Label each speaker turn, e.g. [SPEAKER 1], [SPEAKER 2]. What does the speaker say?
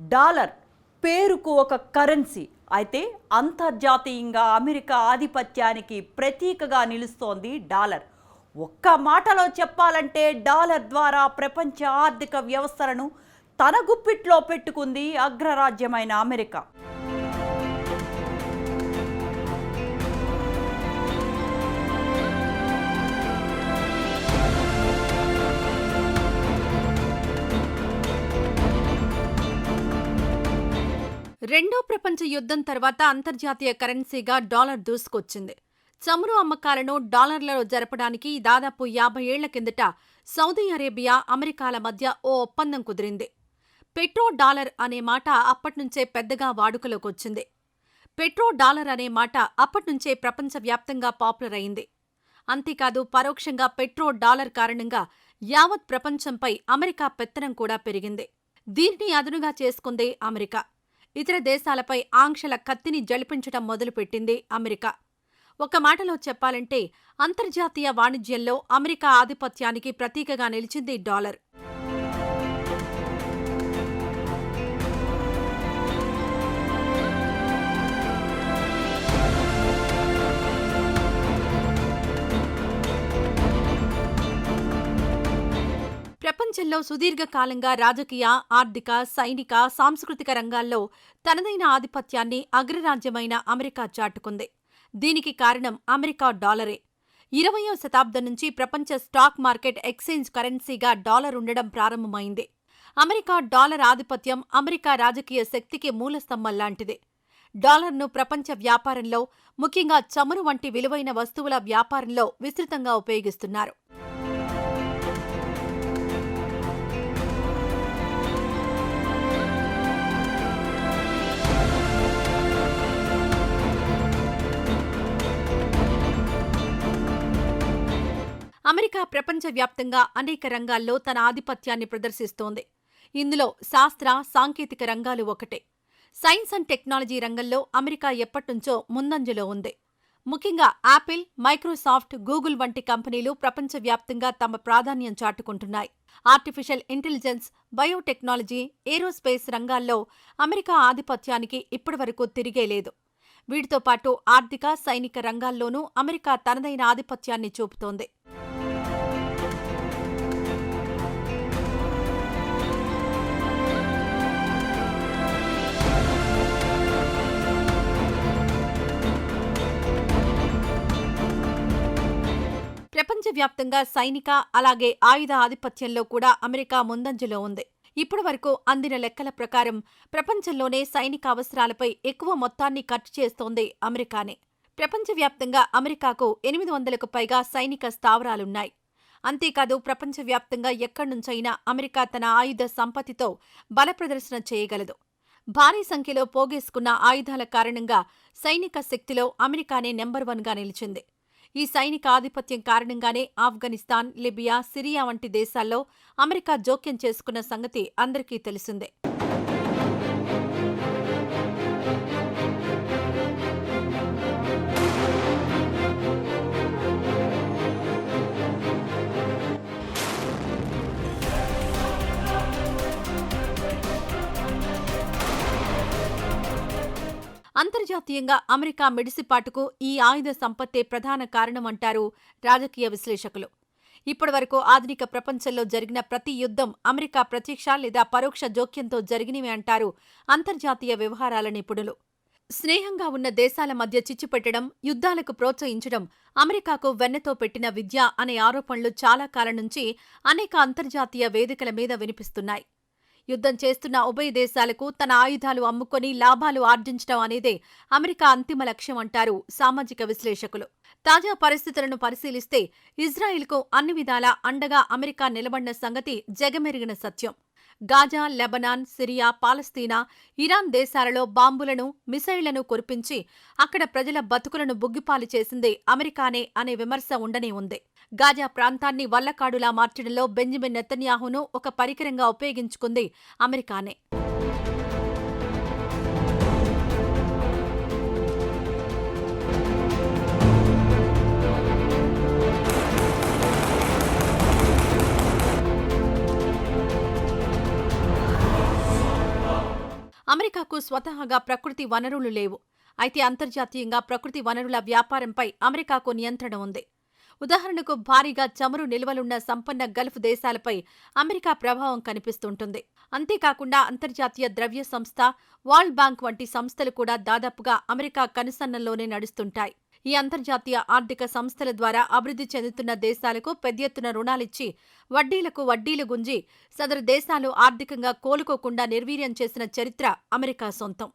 [SPEAKER 1] Dollar పేరుకు ఒక currency. అయితే అంతర్జాతీయంగా అమెరికా ఆధిపత్యానికి ప్రతీకగా నిలుస్తోంది డాలర్. ఒక్క మాటలో చెప్పాలంటే డాలర్ ద్వారా ప్రపంచ ఆర్థిక వ్యవస్థలను తన గుప్పిట్లో పెట్టుకుంది అగ్రరాజ్యమైన అమెరికా.
[SPEAKER 2] రెండో ప్రపంచ యుద్ధం తర్వాత అంతర్జాతీయ కరెన్సీగా డాలర్ దూసుకొచ్చింది. చమురు అమ్మకాలను డాలర్లలో జరపడానికి దాదాపు యాభై ఏళ్ళ కిందట సౌదీ అరేబియా అమెరికాల మధ్య ఓ ఒప్పందం కుదిరింది. పెట్రో డాలర్ అనే మాట అప్పట్నుంచే పెద్దగా వాడుకలోకొచ్చింది. పెట్రో డాలర్ అనే మాట అప్పట్నుంచే ప్రపంచవ్యాప్తంగా పాపులర్ అయింది. అంతేకాదు పరోక్షంగా పెట్రో డాలర్ కారణంగా యావత్ ప్రపంచంపై అమెరికా పెత్తనం కూడా పెరిగింది. దీనిని అదునుగా చేసుకుందే అమెరికా. ఇతర దేశాలపై ఆంక్షల కత్తిని జలిపించటం మొదలుపెట్టింది అమెరికా. ఒక మాటలో చెప్పాలంటే అంతర్జాతీయ వాణిజ్యంలో అమెరికా ఆధిపత్యానికి ప్రతీకగా నిలిచింది డాలర్. ప్రపంచంలో సుదీర్ఘకాలంగా రాజకీయ ఆర్థిక సైనిక సాంస్కృతిక రంగాల్లో తనదైన ఆధిపత్యాన్ని అగ్రరాజ్యమైన అమెరికా చాటుకుంది. దీనికి కారణం అమెరికా డాలరే. ఇరవయో శతాబ్దం నుంచి ప్రపంచ స్టాక్ మార్కెట్ ఎక్స్చేంజ్ కరెన్సీగా డాలర్ ఉండడం ప్రారంభమైంది. అమెరికా డాలర్ ఆధిపత్యం అమెరికా రాజకీయ శక్తికి మూలస్తంభం లాంటిది. డాలర్ను ప్రపంచ వ్యాపారంలో ముఖ్యంగా చమురు వంటి విలువైన వస్తువుల వ్యాపారంలో విస్తృతంగా ఉపయోగిస్తున్నారు. అమెరికా ప్రపంచవ్యాప్తంగా అనేక రంగాల్లో తన ఆధిపత్యాన్ని ప్రదర్శిస్తోంది. ఇందులో శాస్త్ర సాంకేతిక రంగాలు ఒకటే. సైన్స్ అండ్ టెక్నాలజీ రంగంలో అమెరికా ఎప్పటినుంచో ముందంజలో ఉంది. ముఖ్యంగా యాపిల్ మైక్రోసాఫ్ట్ గూగుల్ వంటి కంపెనీలు ప్రపంచవ్యాప్తంగా తమ ప్రాధాన్యం చాటుకుంటున్నాయి. ఆర్టిఫిషియల్ ఇంటెలిజెన్స్ బయోటెక్నాలజీ ఏరోస్పేస్ రంగాల్లో అమెరికా ఆధిపత్యానికి ఇప్పటివరకు తిరిగే లేదు. వీటితో పాటు ఆర్థిక సైనిక రంగాల్లోనూ అమెరికా తనదైన ఆధిపత్యాన్ని చూపుతోంది. ప్రపంచవ్యాప్తంగా సైనిక అలాగే ఆయుధ ఆధిపత్యంలో కూడా అమెరికా ముందంజలో ఉంది. ఇప్పటి వరకు అందిన లెక్కల ప్రకారం ప్రపంచంలోనే సైనిక అవసరాలపై ఎక్కువ మొత్తాన్ని ఖర్చు చేస్తోంది అమెరికానే. ప్రపంచవ్యాప్తంగా అమెరికాకు ఎనిమిది వందలకు పైగా సైనిక స్థావరాలున్నాయి. అంతేకాదు ప్రపంచవ్యాప్తంగా ఎక్కడి నుంచైనా అమెరికా తన ఆయుధ సంపత్తితో బలప్రదర్శన చేయగలదు. భారీ సంఖ్యలో పోగేసుకున్న ఆయుధాల కారణంగా సైనిక శక్తిలో అమెరికానే నెంబర్ వన్గా నిలిచింది. ఈ సైనిక ఆధిపత్యం కారణంగానే ఆఫ్ఘనిస్తాన్ లిబియా సిరియా వంటి దేశాల్లో అమెరికా జోక్యం చేసుకున్న సంగతి అందరికీ తెలిసిందే. అంతర్జాతీయంగా అమెరికా మెడిసిపాటుకు ఈ ఆయుధ సంపత్తే ప్రధాన కారణమంటారు రాజకీయ విశ్లేషకులు. ఇప్పటివరకు ఆధునిక ప్రపంచంలో జరిగిన ప్రతి యుద్ధం అమెరికా ప్రత్యక్ష లేదా పరోక్ష జోక్యంతో జరిగినవి అంటారు అంతర్జాతీయ వ్యవహారాల నిపుణులు. స్నేహంగా ఉన్న దేశాల మధ్య చిచ్చుపెట్టడం యుద్ధాలకు ప్రోత్సహించడం అమెరికాకు వెన్నతో పెట్టిన విద్య అనే ఆరోపణలు చాలా కాలం నుంచి అనేక అంతర్జాతీయ వేదికల మీద వినిపిస్తున్నాయి. యుద్ధం చేస్తున్న ఉభయ దేశాలకు తన ఆయుధాలు అమ్ముకొని లాభాలు ఆర్జించడం అనేదే అమెరికా అంతిమ లక్ష్యం అంటారు సామాజిక విశ్లేషకులు. తాజా పరిస్థితులను పరిశీలిస్తే ఇజ్రాయిల్కు అన్ని విధాలా అండగా అమెరికా నిలబడిన సంగతి జగమెరిగిన సత్యం. Gaza Lebanon Syria Palestine Iran దేశాలలో బాంబులను మిసైళ్ళను కురిపించి అక్కడ ప్రజల బతుకులను బుగ్గిపాలు చేసింది అమెరికానే అనే విమర్శ ఉండనే ఉంది. గాజా ప్రాంతాన్ని వల్లకాడులా మార్చడంలో బెంజమిన్ నెతన్యాహును ఒక పరికరంగా ఉపయోగించుకుంది అమెరికానే. అమెరికాకు స్వతహాగా ప్రకృతి వనరులు లేవు. అయితే అంతర్జాతీయంగా ప్రకృతి వనరుల వ్యాపారంపై అమెరికాకు నియంత్రణ ఉంది. ఉదాహరణకు భారీగా చమురు నిల్వలున్న సంపన్న గల్ఫ్ దేశాలపై అమెరికా ప్రభావం కనిపిస్తుంటుంది. అంతేకాకుండా అంతర్జాతీయ ద్రవ్య సంస్థ వరల్డ్ బ్యాంక్ వంటి సంస్థలు కూడా దాదాపుగా అమెరికా కనుసన్నల్లోనే నడుస్తుంటాయి. ఈ అంతర్జాతీయ ఆర్థిక సంస్థల ద్వారా అభివృద్ధి చెందుతున్న దేశాలకు పెద్ద ఎత్తున రుణాలిచ్చి వడ్డీలకు వడ్డీలు గుంజి సదరు దేశాలు ఆర్థికంగా కోలుకోకుండా నిర్వీర్యం చేసిన చరిత్ర అమెరికా సొంతం.